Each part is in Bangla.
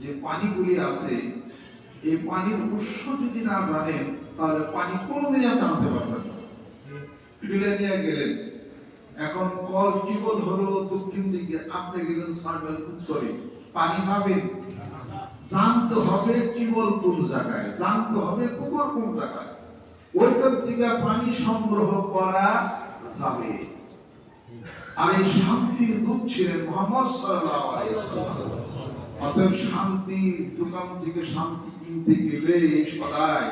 যে পানিগুলি আছে, এই পানির উৎস যদি না জানেন, তাহলে পানি কোনোদিন আপনি আনতে পারবেন না। গেলেন। এখন কল জীবন হলো দক্ষিণ দিকে, আপনি গেলেন সার্ভেল উত্তরে। পানি পাবেন। জানতে হবে কোন জায়গায়, জানতে হবে পুকুর কোন জায়গায়। ওইখান থেকে পানি সংগ্রহ করা যাবে। আর এই শান্তির দূত ছিলেন মোহাম্মদ ওয়াসাল্লাম। অতএব শান্তি দোকান থেকে শান্তি কিনতে গেলে সদাই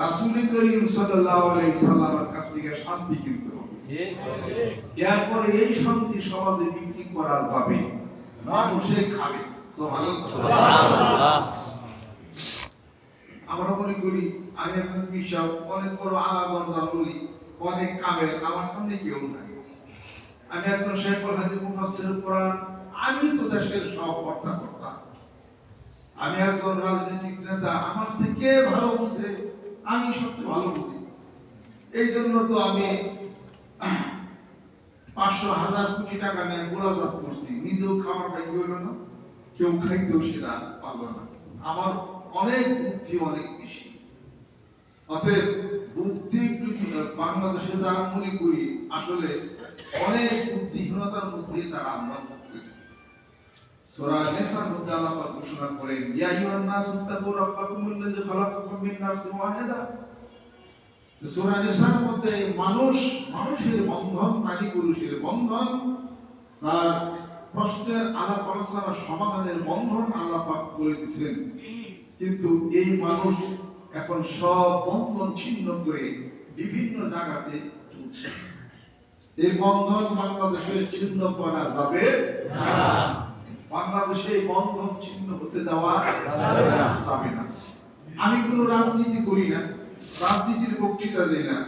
রাসূল করিম সাল্লাল্লাহু আলাইহি সাল্লামের কাছ থেকে শান্তি কিনতে হবে। এরপর এই শান্তি সমাজে বিক্রি করা যাবে মানুষে খাবে। সুবহানাল্লাহ। আমরা মনে করি আমি একজন কৃষক অনেক বড় আলাগঞ্জা বলি অনেক কামেল আমার সামনে কেউ নাই। আমি একজন শেখুল হাদিস মুফাসসির কোরআন আমি তো দেশের সব কর্তা কর্তা। আমি একজন রাজনৈতিক নেতা, আমার সে কে ভালো বুঝে? আমি সবচেয়ে ভালো বুঝি। এই জন্য তো আমি পাঁচশো হাজার কোটি টাকা নিয়ে গোলাজাত করছি। নিজেও খাওয়ার ভাগ্য হইল না, কেউ খাইতেও সেটা পারল না। আমার অনেক বুদ্ধি অনেক বেশি। অতএব বুদ্ধি বাংলাদেশে যারা মনে করি, আসলে অনেক বুদ্ধিহীনতার মধ্যে তারা আমরা সূরা মধ্যে আল্লাহ পাক ঘোষণা করেন, ইয়া আইয়ুহান নাস তাকু খালাকাকুম মিন ওয়াহিদা। সূরা মধ্যে মানুষ, মানুষের বন্ধন, নারী পুরুষের বন্ধন, তার আলাপ আলোচনার সমাধানের বন্ধন আল্লাহ পাক বলে দিয়েছেন কিন্তু এই মানুষ এখন সব বন্ধন ছিন্ন করে বিভিন্ন জায়গাতে চলছে। এই বন্ধন বাংলাদেশে ছিন্ন করা যাবে বাংলাদেশে বন্ধন ছিন্ন হতে দেওয়া যাবে না। আমি কোনো রাজনীতি করি না রাজনীতির বক্তৃতা দিই না।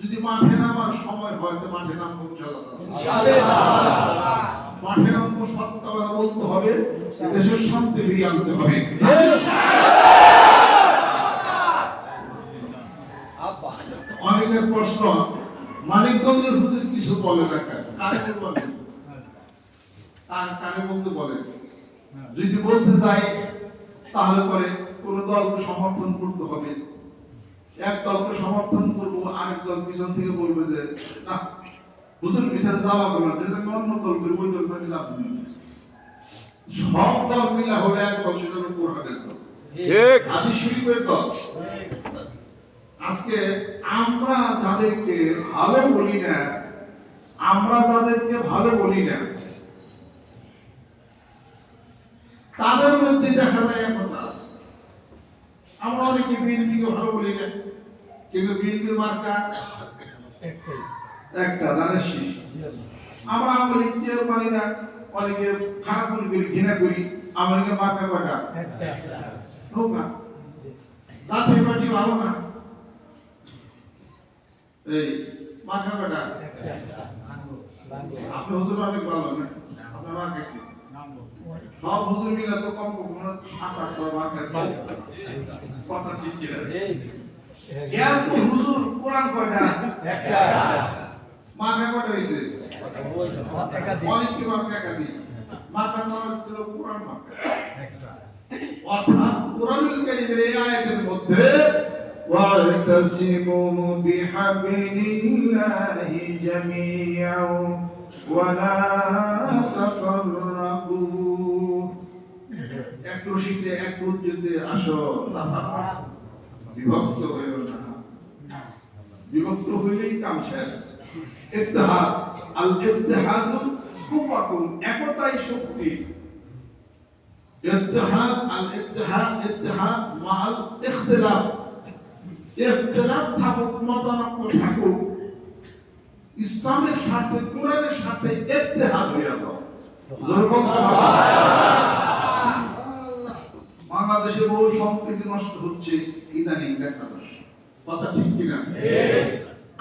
যদি মাঠে নামার সময় হয় তো মাঠে নামবো মাঠে নামবো সত্য কথা বলতে হবে দেশের শান্তি ফিরিয়ে আনতে হবে। অনেকের প্রশ্ন মানিকগঞ্জের হুজুর কিছু বলে না বলে? কান কানে বলতে বলে। যদি বলতে চাই তাহলে পরে কোন দলকে সমর্থন করতে হবে। এক দলকে সমর্থন করব আরেক দল পিছন থেকে বলবে যে না হুজুর পিছনে যাওয়া করবে না যেটা অন্য দল করে ওই দল থেকে যাব না। সব দল মিলে হবে এক দল সেটা হলো কোরআনের দল। শরীফের দল। আজকে আমরা যাদেরকে ভালো বলি না আমরা যাদেরকে ভালো বলি না তাদের মধ্যে দেখা যায় একতা আছে। আমরা অনেকে বিএনপিকে ভালো বলি না কিন্তু বিএনপির মার্কা একটা দানের শীষ আমরা আমলি কেউ মানি না অনেকে খারাপ মনে করি ঘৃণা করি আমাকে মার্কা কয়টা? নৌকা জাতীয় পার্টি ভালো না। এই মাথা কাটা আপনি হুজুর অনেক ভালো না? আপনার মার্কা কি? সব হুজুর মিলে তো কম কম সাত আট মার্কা কথা ঠিক কিনা এত হুজুর কোরআন কয়টা মার্কা কয়টা হয়েছে অনেক কি মার্কা একাধিক মার্কা করা ছিল কোরআন মার্কা অর্থাৎ কোরআনুল কারীমের এই আয়াতের মধ্যে واعتصموا بحبل الله جميعا ولا تفرقوا ক্রোশিতে এক ক্রোশ যেতে আসো বিভক্ত হয়েও না। বিভক্ত হইলেই কাম শেষ। ইত্তেহাদ একতাই শক্তি। ইত্তেহাদ আল ইত্তেহাদ ইত্তেহাদ মাল ইখতিলাফ। ইখতিলাফ থাকুক, মতানক্য থাকুক। ইসলামের সাথে, কোরআনের সাথে ইত্তেহাদ হইয়া যাও। জোর বল বাংলাদেশে বহু সম্প্রীতি নষ্ট হচ্ছে ইদানিং দেখা যায়। কথা ঠিক কিনা?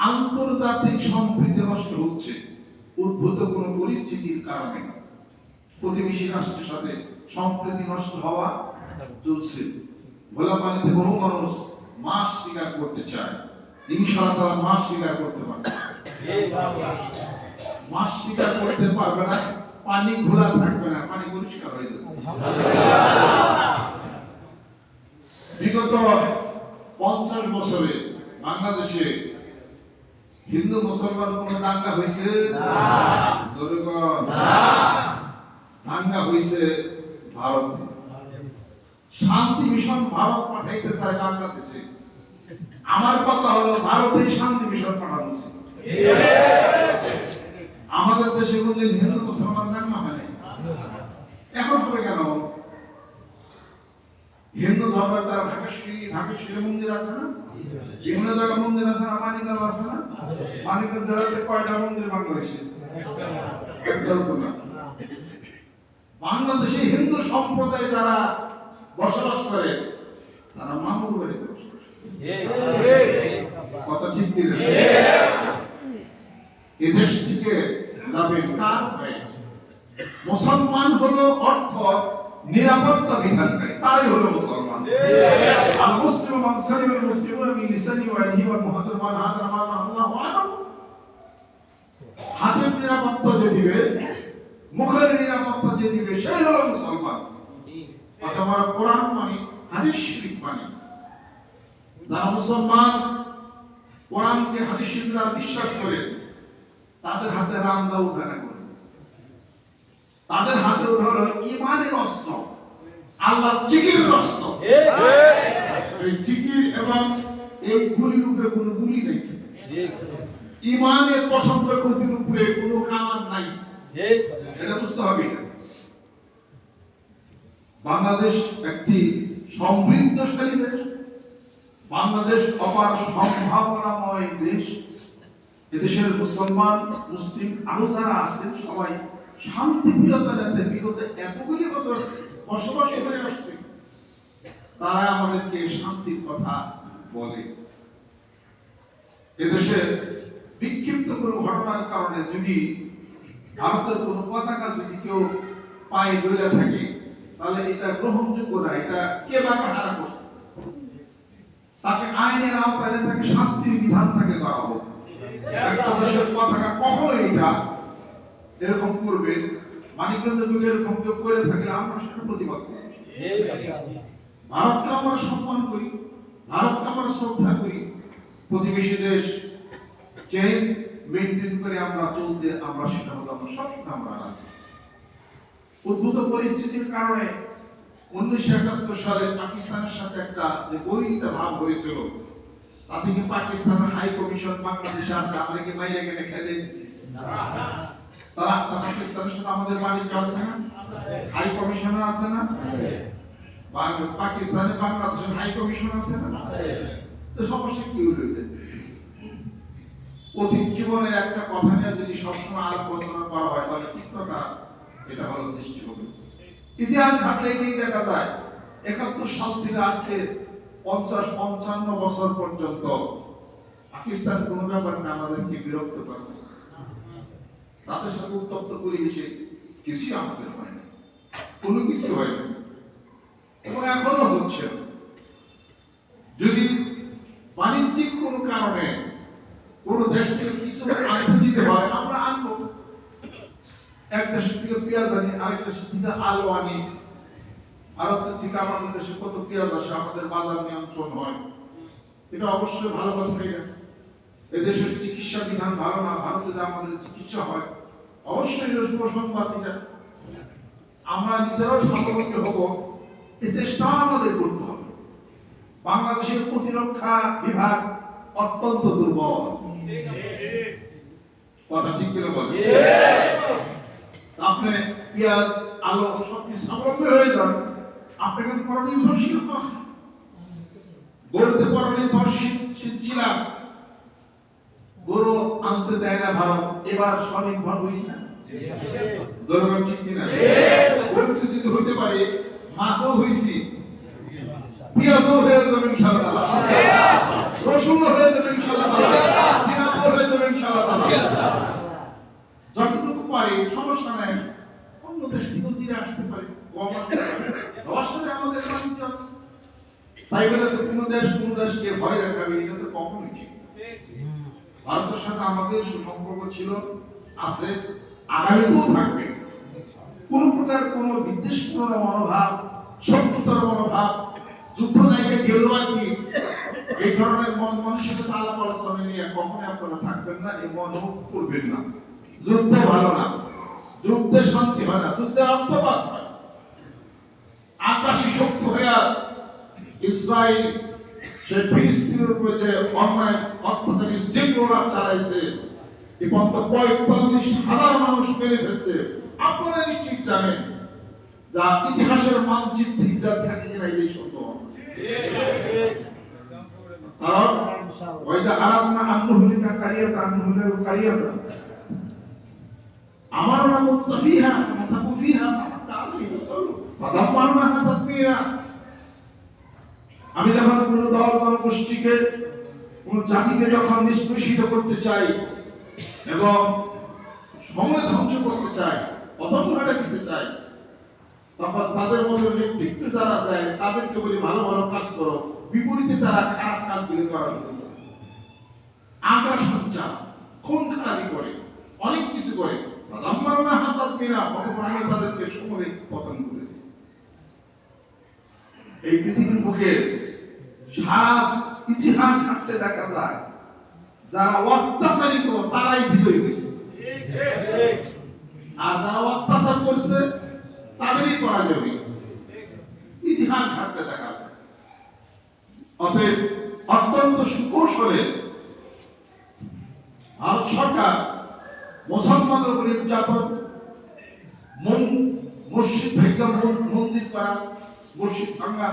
আন্তর্জাতিক সম্প্রীতি নষ্ট হচ্ছে উদ্ভূত কোনো পরিস্থিতির কারণে। প্রতিবেশী রাষ্ট্রের সাথে সম্প্রীতি নষ্ট হওয়া চলছে। ভোলা পানিতে বহু মানুষ মাছ শিকার করতে চায়। তারা মাছ শিকার করতে পারবে মাছ শিকার করতে পারবে না পানি ঘোলা থাকবে না পানি পরিষ্কার হয়ে যাবে। বিগত পঞ্চাশ বছরে বাংলাদেশে হিন্দু মুসলমান কোন দাঙ্গা হয়েছে? দাঙ্গা হয়েছে ভারতে। শান্তি মিশন ভারত পাঠাইতে চায় বাংলাদেশে। আমার কথা হলো ভারতে শান্তি মিশন পাঠানো উচিত। আমাদের দেশে কোনদিন হিন্দু মুসলমান দাঙ্গা হয় এখন হবে কেন? হিন্দু ধর্মের দ্বারা ঢাকেশ্বরী ঢাকেশ্বরী মন্দির আছে না? বিভিন্ন জায়গায় মন্দির আছে না? মানিকগঞ্জ আছে না? মানিকগঞ্জ জেলাতে কয়টা মন্দির একটাও বাংলাদেশে হিন্দু সম্প্রদায় যারা বসবাস করে, তারা মামুর বাড়িতে বসবাস ঠিক এদেশ থেকে যাবে কার মুসলমান হলো অর্থ নিরাপত্তা বিধানকারী তাই হলো মুসলমান। আর মুসলিম মান সালিম আল মুসলিমুন মিন লিসানি ওয়া ইয়াদিহি ওয়া মুহাদ্দির মান হাদা মা আল্লাহু আলাহু হাতের নিরাপত্তা যে দিবে মুখের নিরাপত্তা যে দিবে সেই হলো মুসলমান। অথবা কোরআন মানে হাদিস শরীফ মানে। যারা মুসলমান কোরআনকে হাদিস শরীফ বিশ্বাস করে তাদের হাতে রামদা উঠে না করে তাদের হাতে হলো ইমানের অস্ত্র। আল্লাহ চিকির অস্ত্র। এই চিকির এবং এই গুলির উপরে কোনো গুলি নেই। ইমানের পছন্দ ক্ষতির উপরে কোনো কামান নাই। এটা বুঝতে হবে। বাংলাদেশ একটি সমৃদ্ধশালী দেশ। বাংলাদেশ অপার সম্ভাবনাময় দেশ। এদেশের মুসলমান মুসলিম আরও যারা আছেন সবাই শান্তিপ্রিয়তার বিগত এতগুলি বছর বসবাস করে আসছে, তারা আমাদেরকে শান্তির কথা বলে। এদেশে বিক্ষিপ্ত কোনো ঘটনার কারণে যদি ভারতের কোনো পতাকা যদি কেউ পায়ে ধরে থাকে, তাহলে এটা গ্রহণযোগ্য না, এটা কে বা কাহারা করছে? তাকে আইনের আওতায় তাকে শাস্তির বিধান তাকে করা হোক একটা দেশের পতাকা কখনো এটা এরকম করবে মানিকগঞ্জের যুগে এরকম কেউ করে থাকলে আমরা সেটা প্রতিবাদ করি। ভারতকে আমরা সম্মান করি ভারতকে আমরা শ্রদ্ধা করি। প্রতিবেশী দেশ চেন মেনটেন করে আমরা চলতে আমরা সেটা হলো আমরা সবসময় আমরা আছি উদ্ভূত পরিস্থিতির কারণে উনিশশো একাত্তর সালে পাকিস্তানের সাথে একটা যে বৈরিতা ভাব হয়েছিল তাতে কি পাকিস্তানের হাই কমিশন বাংলাদেশে আছে আমরা কি বাইরে গেলে খেলে দিচ্ছি। তারা আমাদের বাণিজ্য আছে না? হাই কমিশন আছে না? পাকিস্তানে বাংলাদেশের হাই কমিশন আছে না? তো সমস্যা কি অতীত একটা কথা নিয়ে যদি সবসময় আলোচনা করা হয়, তাহলে এটা হলো সৃষ্টি হবে ইতিহাস দেখা যায়, একাত্তর সাল থেকে আজকে পঞ্চাশ, পঞ্চান্ন বছর পর্যন্ত পাকিস্তান কোনো ব্যাপার না আমাদেরকে বিরক্ত করে তাদের সাথে উত্তপ্ত পরিবেশে কিছুই আমাদের হয় না। কোনো কিছু হয় না। এবং এখনও হচ্ছে। যদি বাণিজ্যিক কোনো কারণে কোন দেশ থেকে কিছু আনতে দিতে হয়, আমরা আনব। এক দেশ থেকে পেঁয়াজ আনি, আরেক দেশ থেকে আলু আনি। ভারতের থেকে আমাদের দেশে কত পেঁয়াজ আসে, আমাদের বাজার নিয়ন্ত্রণ হয়। এটা অবশ্যই ভালো কথা এদেশের চিকিৎসা বিধান ভালো না ভারতে যে আমাদের চিকিৎসা হয় অবশ্যই এটা এটা আমরা নিজেরাও স্বাবলম্বী হব। এই চেষ্টা আমাদের করতে হবে। বাংলাদেশের প্রতিরক্ষা বিভাগ অত্যন্ত দুর্বল। কথা ঠিক করে বলেন? আপনি পেঁয়াজ আলু সব কিছু স্বাবলম্বী হয়ে যান। আপনি কিন্তু পরনির্ভরশীল গরুতে পরনির্ভরশীল ছিলাম। গরু আনতে দেয় না ভারত এবার স্বনির্ভর হয়েছি না। যতটুকু পারে, সমস্যা নাই। অন্য দেশ থেকে জিরা আসতে পারে আমাদের বাণিজ্য আছে। তাই বলে তো কোনো দেশ, কোনো দেশকে ভয় দেখাবে, এটা তো কখনোই ঠিক। ভারতের সাথে আমাদের সুসম্পর্ক ছিল, আছে, আগামীতেও থাকবে। কোন প্রকার কোন বিদ্বেষপূর্ণ মনোভাব, শত্রুতার মনোভাব, যুদ্ধ লেগে গেল আর কি, এই ধরনের মন মানুষের সাথে আলাপ আলোচনা নিয়ে কখনোই আপনারা থাকবেন না, এই মন করবেন না। যুদ্ধ ভালো না। যুদ্ধে শান্তি হয় না। যুদ্ধে আত্মবাদ হয়। আকাশী শক্তি হয়ে ইসরায়েল সে ফিলিস্তিনের উপরে যে অন্যায়, অত্যাচারী স্টিমরোলার চালাইছে, এই পর্যন্ত পঁয়তাল্লিশ হাজার মানুষ মেরে ফেলছে। আপনারা নিশ্চিত জানেন যা ইতিহাসের মানচিত্রে ইজার থাকে কিনা এই সত্য। কারণ ওই যে আরাম না আন্নুহুলিকা কারিয়াতা আন্নুহুলের কারিয়াতা আমারও মুত্তাফিহা মাসাকু ফিহা তাদমীরা আমি যখন কোন দল, কোন গোষ্ঠীকে, কোন জাতিকে যখন নিষ্পেষিত করতে চাই এবং সময় ধ্বংস করতে চাই পতন দিতে চাই, তখন তাদের মধ্যে নেতৃত্ব যারা দেয়, তাদেরকে বলি ভালো ভালো কাজ করো। বিপরীতে তারা খারাপ কাজগুলি করা শুরু করে আকাশ সঞ্চার খুন খারাপি করে, অনেক কিছু করে। আমার না হাতাত অতপর আমি তাদেরকে সমরে পতন করে এই পৃথিবীর বুকে সারা ইতিহাস ঘাটতে দেখা যায়। যারা অত্যাচারিত তারাই বিজয়ী হয়েছে। আর যারা অত্যাচার করছে, তাদেরই পরাজয় হয়েছে। ইতিহাস ঘাটতে দেখা যায়। অতএব অত্যন্ত সুকৌশলে ভারত সরকার মুসলমানের উপর নির্যাতন মসজিদ ভেঙ্গা মন্দির করা, মসজিদ ভাঙ্গা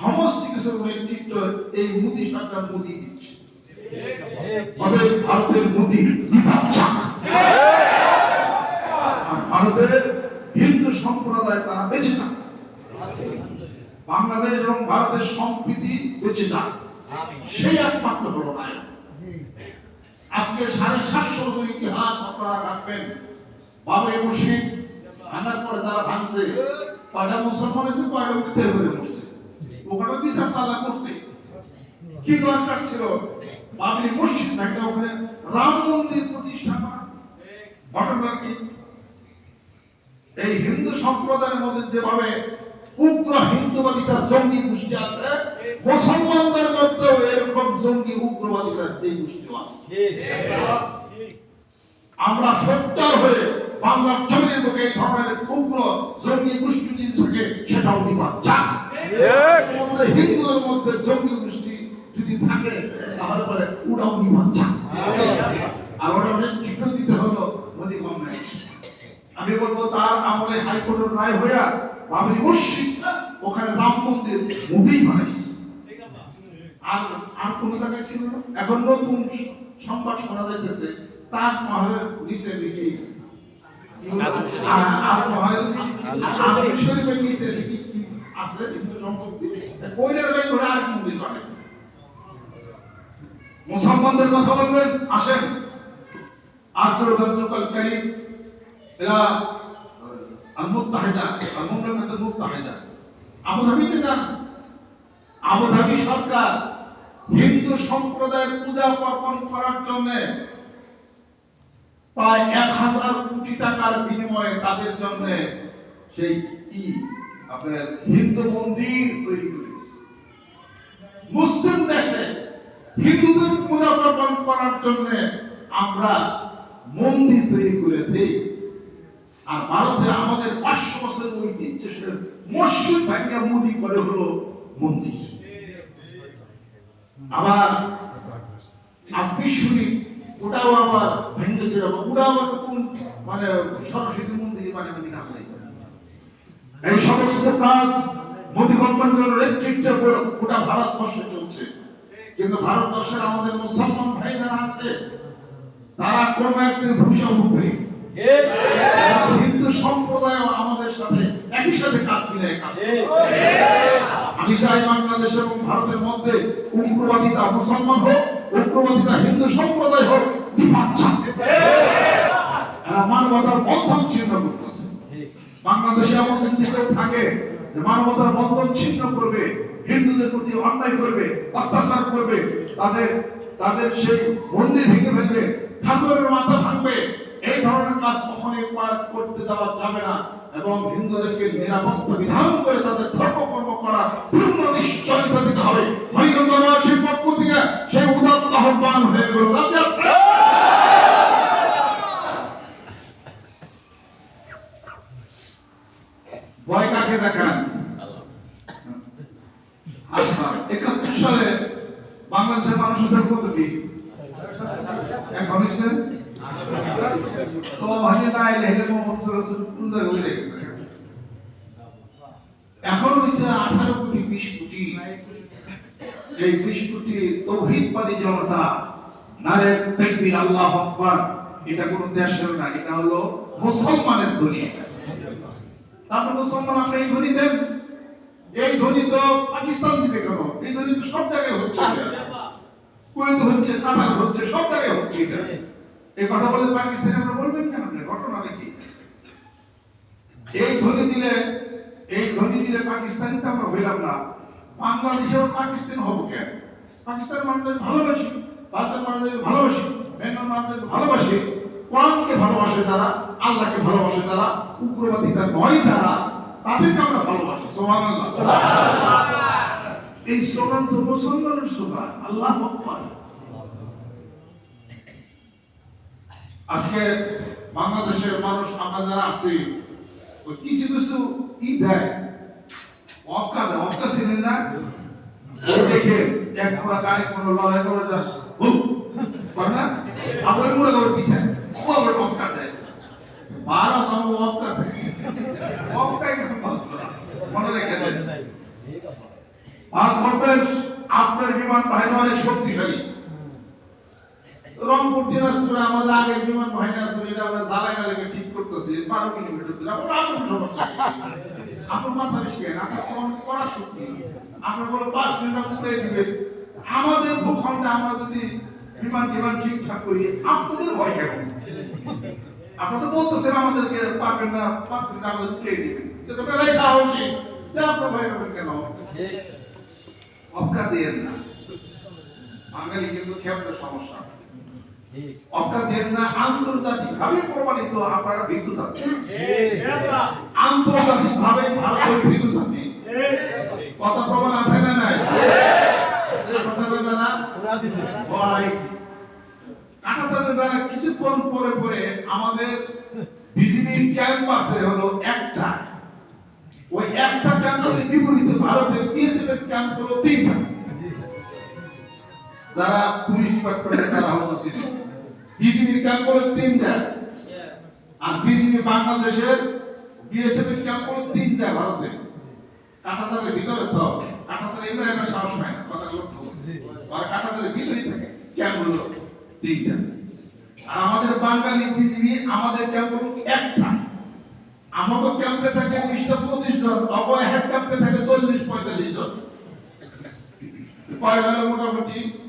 সমস্ত কিছুর নেতৃত্ব এই মোদী সরকার মোদী দিচ্ছে। তবে ভারতের মোদী আর ভারতের হিন্দু সম্প্রদায় তারা বেঁচে থাকে। বাংলাদেশ এবং ভারতের সম্প্রীতি বেঁচে যাক। সেই একমাত্র হলো নায়ক আজকে সাড়ে সাতশো বছর ইতিহাস আপনারা রাখবেন। বাবরি মসজিদ ভাঙার পরে যারা ভাঙছে। কয়টা মুসলমান হয়েছে কয়টা উঠতে হয়ে মরছে। ওখানে বিচার তালা করছে। কি দরকার ছিল? বাবরি মসজিদ ওখানে রাম মন্দির প্রতিষ্ঠা করা? ঘটনা কি? এই হিন্দু সম্প্রদায়ের মধ্যে যেভাবে উগ্র হিন্দুবাদিতা জঙ্গি গোষ্ঠী আছে, মুসলমানদের মধ্যেও এরকম জঙ্গি উগ্রবাদিতা এই গোষ্ঠী আছে। আমরা সোচ্চার হয়ে বাংলার জমির বুকে এই ধরনের উগ্র জঙ্গি গোষ্ঠী থাকে, সেটাও চাক আমাদের হিন্দুদের মধ্যে জঙ্গি গোষ্ঠী যদি থাকে তাহলে পরে ওটাও বিপদ আর ওটা অনেক চিত্র দিতে হলো মোদী গভর্নমেন্ট। আমি বলব তার আমলে হাইকোর্টের রায় হইয়া বাবরি মসজিদ ওখানে রাম মন্দির মোদিই বানাইছে। আর আর কোন জায়গায় ছিল না। এখন নতুন সংবাদ শোনা যাইতেছে তাজমহলের নিচে নাকি তাজমহল আজমির শরীফের নিচে নাকি আছে সম্পত্তি আর মন্দির মুসলমানদের কথা বলবেন আসেন। এরা আবুধাবিতে যান আবুধাবি সরকার হিন্দু সম্প্রদায় পূজা অর্পণ করার জন্য প্রায় এক হাজার কোটি টাকার বিনিময়ে তাদের জন্য সেই আপনার হিন্দু মন্দির তৈরি করেছে। মুসলিম দেশে হিন্দুদের পূজা অর্পণ করার জন্য আমরা মন্দির তৈরি করে দেই। আর ভারতে আমাদের পাঁচশো বছরের ঐতিহ্য মসজিদ ভাঙ্গা মুদি করে হলো মন্দির। আবার আজকে শুনি ওটাও আবার ভেঙেছে ওটা আবার কোন মানে সরস্বতী মন্দির মানে উনি এই সমস্ত কাজ মোদী গভর্নমেন্টের নেতৃত্বে গোটা ভারতবর্ষে চলছে কিন্তু ভারতবর্ষের আমাদের মুসলমান ভাই যারা আছে, তারা কোন একদিন ভূষা উঠবে হিন্দু সম্প্রদায় আমাদের সাথে একই সাথে কাজ করে। আমি চাই বাংলাদেশ এবং ভারতের মধ্যে উগ্রবাদিতা মুসলমান হোক, উগ্রবাদিতা হিন্দু সম্প্রদায় হোক, বিভাগ। এরা মানবতার ছিন্ন করতেছে বাংলাদেশে এমন যদি কেউ থাকে যে মানবতার বন্ধন ছিন্ন করবে, হিন্দুদের প্রতি অন্যায় করবে, অত্যাচার করবে, তাদের তাদের সেই মন্দির ভেঙে ফেলবে, ঠাকুরের মাথা ভাঙবে। এই ধরনের কাজ কখনই করতে দেওয়া যাবে না এবং হিন্দুদেরকে নিরাপত্তা বিধান করে তাদের ধর্ম কর্ম করা পূর্ণ নিশ্চয়তা দিতে হবে। মহিন্দ্র পক্ষ থেকে সেই উদাত্ত আহ্বান হয়ে এই বিশ কোটি তৌহিদবাদী জনতা, নারে তাকবীর, আল্লাহু আকবার। এটা কোনো দেশের না, এটা হলো মুসলমানের দুনিয়া আমরা মুসলমান আমরা এই ধ্বনি দেন এই ধ্বনি তো পাকিস্তান দিবে কেন? এই ধ্বনি তো সব জায়গায় হচ্ছে। কুয়েত হচ্ছে কাতার হচ্ছে, সব জায়গায় হচ্ছে এই কথা বলে পাকিস্তানে আমরা বলবেন কেন? আপনি ঘটনা দেখি এই ধ্বনি দিলে, এই ধ্বনি দিলে পাকিস্তানি তো আমরা হইলাম না। বাংলাদেশেও পাকিস্তান হব কেন? পাকিস্তানের মানুষদের ভালোবাসি, ভারতের মানুষদের ভালোবাসি, বেঙ্গল মানুষদের ভালোবাসি। কোরআনকে ভালোবাসে যারা, আল্লাহকে ভালোবাসে যারা উগ্রবাদিতা নয় যারা, তাদেরকে আমরা ভালোবাসি। সুবহানাল্লাহ। এই স্লোগান তো মুসলমানের স্লোগান, আল্লাহ আজকে বাংলাদেশের মানুষ, আমরা যারা আছি কিছু কিছু ই দেয় অক্কা অক্কা ছিলেন না? দেখে এক আমরা কোনো লড়াই করে যা হুম না? আপনার মনে করে পিছায় ও আবার অক্কা দেয়। বারো নাম অক্কা দেয়। অক্কাই মনে রেখে আর আপনার বিমান বাহিনী অনেক শক্তিশালী। রংপুর দিনাজপুরে আমাদের আগের বিমান বাহিনী আছে, এটা আমরা জ্বালাই ঠিক করতেছি। বারো কিলোমিটার আপনার আপনার সমস্যা? আপনার মাথা বেশি কেন আপনার কোন করা শক্তি? আপনার বলে পাঁচ মিনিট উড়ে দিবে আমাদের ভূখণ্ডে আমরা যদি বিমান টিমান ঠিকঠাক করি, আপনাদের ভয় কেন? আপনার তো বলতেছেন আমাদেরকে পারবেন না, পাঁচ মিনিট আমাদের উড়ে দিবেন। তোমরা এই সাহসী। আপনার ভয় পাবেন কেন? অবকা দিয়েন না। বাঙালি কিন্তু ক্ষেত্রে সমস্যা আছে। অবকা দিয়েন না আন্তর্জাতিক ভাবে প্রমাণিত আপনারা ভীতু জাতি আন্তর্জাতিক ভাবে ভারতের ভীতু জাতি কত প্রমাণ আছে না নাই? কিছুক্ষণ পরে পরে আমাদের বিজিবির ক্যাম্প আছে হলো একটা। ওই একটা বিপরীত ভারতের বিএসএফ এর ক্যাম্প হলো তিনটা। যারা পুলিশ ডিপার্টমেন্টে তারা হলো বিজিবির ক্যাম্প হলো তিনটা। আর বিজিবি বাংলাদেশের বিএসএফ এর ক্যাম্প হলো তিনটা ভারতে। কাটাতারের ভিতরে তো কাটাতারে একটা সাহস পায় না, কথা লক্ষ্য আর কাটাতারের ভিতরেই থাকে। ক্যাম্প হলো তিনটা। আর আমাদের বাঙালি বিজিবি আমাদের ক্যাম্প হলো একটা। আমাকে ক্যাম্পে থাকে বিশটা পঁচিশ জন অপর এক ক্যাম্পে থাকে চল্লিশ পঁয়তাল্লিশ জন। কয় মোটামুটি?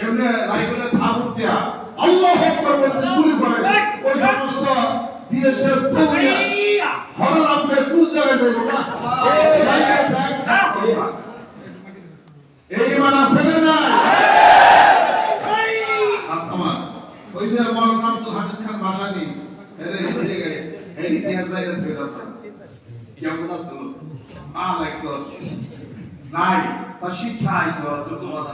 এমনি রাইফেলের ধাপ দেয়া। আল্লাহ আকবার বলে গুলি করে। ওই সমস্ত বিএসএফ হরল আপনি কোন জায়গায় যাইব না? এই ইমান আছে না নাই? আমার ওই যে মৌলানা আব্দুল হামিদ খান ভাসানী। এর এই জায়গায় এই ইতিহাস জায়গা থেকে কেমন আছে? আ লাগতো নাই তা শিক্ষা আইতো আছে তোমার